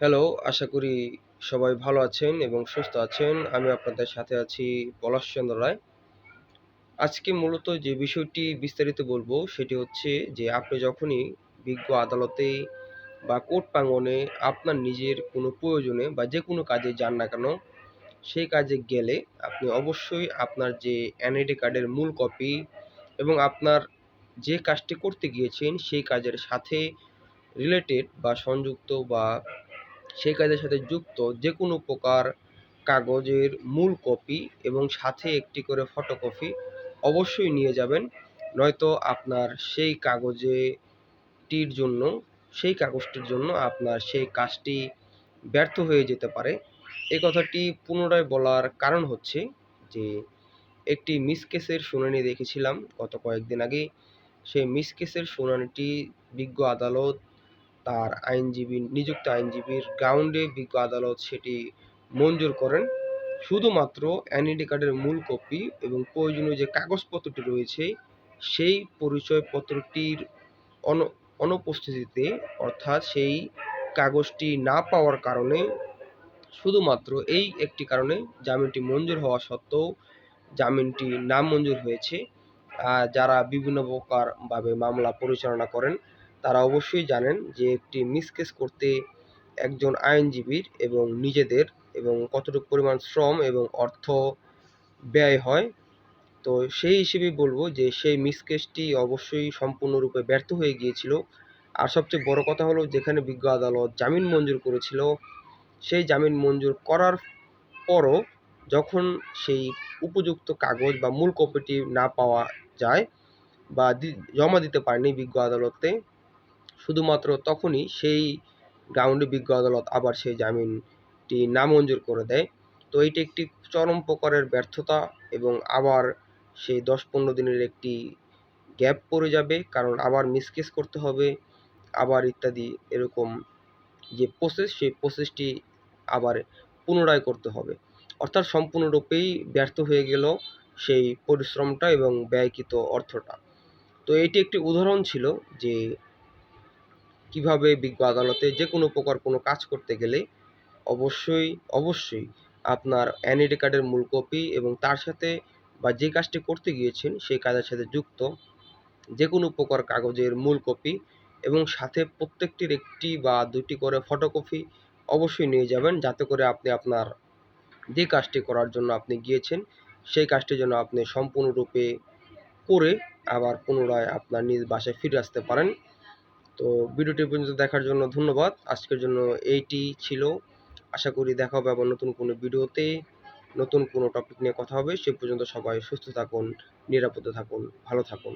Hello, আশা করি সবাই ভালো আছেন এবং সুস্থ আছেন। আমি আপনাদের সাথে আছি পলাশচন্দ্র রায়। আজকে মূলত যে বিষয়টি বিস্তারিত বলব সেটি হচ্ছে যে আপনি যখনই বিজ্ঞ আদালতে বা কোর্ট প্রাঙ্গনে আপনার নিজের কোনো প্রয়োজনে বা যে কোনো কাজে যান না কেন, সেই কাজে গেলে আপনি অবশ্যই আপনার যে এনআইডি কার্ডের মূল কপি এবং আপনার যে কাজটি করতে গিয়েছেন সেই কাজের সাথে রিলেটেড বা সংযুক্ত বা সেই কাজের সাথে যুক্ত যে কোনো প্রকার কাগজের মূল কপি এবং সাথে একটি করে ফটোকপি অবশ্যই নিয়ে যাবেন। নয়তো আপনার সেই কাগজেটির জন্য, সেই কাগজটির জন্য আপনার সেই কাজটি ব্যর্থ হয়ে যেতে পারে। এই কথাটি পুনরায় বলার কারণ হচ্ছে যে, একটি মিসকেসের শুনানি দেখেছিলাম গত কয়েকদিন আগে। সেই মিসকেসের শুনানিটি বিজ্ঞ আদালত তার আইনজীবী, নিযুক্ত আইনজীবীর গ্রাউন্ডে বিজ্ঞ আদালত সেটি মঞ্জুর করেন। শুধুমাত্র এনআইডি কার্ডের মূল কপি এবং প্রয়োজনীয় যে কাগজপত্রটি রয়েছে, সেই পরিচয়পত্রটির অন, অনুপস্থিতিতে, অর্থাৎ সেই কাগজটি না পাওয়ার কারণে, শুধুমাত্র এই একটি কারণে জামিনটি মঞ্জুর হওয়া সত্ত্বেও জামিনটি নামঞ্জুর হয়েছে। যারা বিভিন্ন প্রকারভাবে মামলা পরিচালনা করেন তারা অবশ্যই জানেন যে একটি মিসকেস করতে একজন আইনজীবীর এবং নিজেদের এবং কতটুকু পরিমাণ শ্রম এবং অর্থ ব্যয় হয়। তো সেই হিসেবেই বলব যে সেই মিসকেসটি অবশ্যই সম্পূর্ণরূপে ব্যর্থ হয়ে গিয়েছিল। আর সবচেয়ে বড় কথা হলো যেখানে বিজ্ঞ আদালত জামিন মঞ্জুর করেছিল, সেই জামিন মঞ্জুর করার পরও যখন সেই উপযুক্ত কাগজ বা মূল কপিটি না পাওয়া যায় বা জমা দিতে পারেনি বিজ্ঞ আদালতে শুধুমাত্র তখনই সেই গ্রাউন্ডে বিজ্ঞ আদালত আবার সেই জামিনটি নামঞ্জুর করে দেয়। তো এইটি একটি চরম প্রকারের ব্যর্থতা এবং আবার সেই দশ পনেরো দিনের একটি গ্যাপ পড়ে যাবে, কারণ আবার মিসকেস করতে হবে, আবার ইত্যাদি এরকম যে প্রসেস সেই প্রসেসটি আবার পুনরায় করতে হবে। অর্থাৎ সম্পূর্ণরূপেই ব্যর্থ হয়ে গেল সেই পরিশ্রমটা এবং ব্যয়কৃত অর্থটা। তো এটি একটি উদাহরণ ছিল যে কীভাবে বিজ্ঞ আদালতে যে কোনো প্রকার কোনো কাজ করতে গেলে অবশ্যই অবশ্যই আপনার এনআইডি কার্ডের মূল কপি এবং তার সাথে বা যে কাজটি করতে গিয়েছেন সেই কাজের সাথে যুক্ত যে কোনো প্রকার কাগজের মূল কপি এবং সাথে প্রত্যেকটির একটি বা দুটি করে ফটোকপি অবশ্যই নিয়ে যাবেন যাতে করে আপনি আপনার যে কাজটি করার জন্য আপনি গিয়েছেন সেই কাজটি যেন আপনি সম্পূর্ণরূপে করে আবার পুনরায় আপনার নিজ বাসায় ফিরে আসতে পারেন। তো ভিডিওটি পর্যন্ত দেখার জন্য ধন্যবাদ। আজকের জন্য এইটি ছিল। আশা করি দেখা হবে আবার নতুন কোনো ভিডিওতে। নতুন কোনো টপিক নিয়ে কথা হবে। সে পর্যন্ত সবাই সুস্থ থাকুন, নিরাপদে থাকুন, ভালো থাকুন।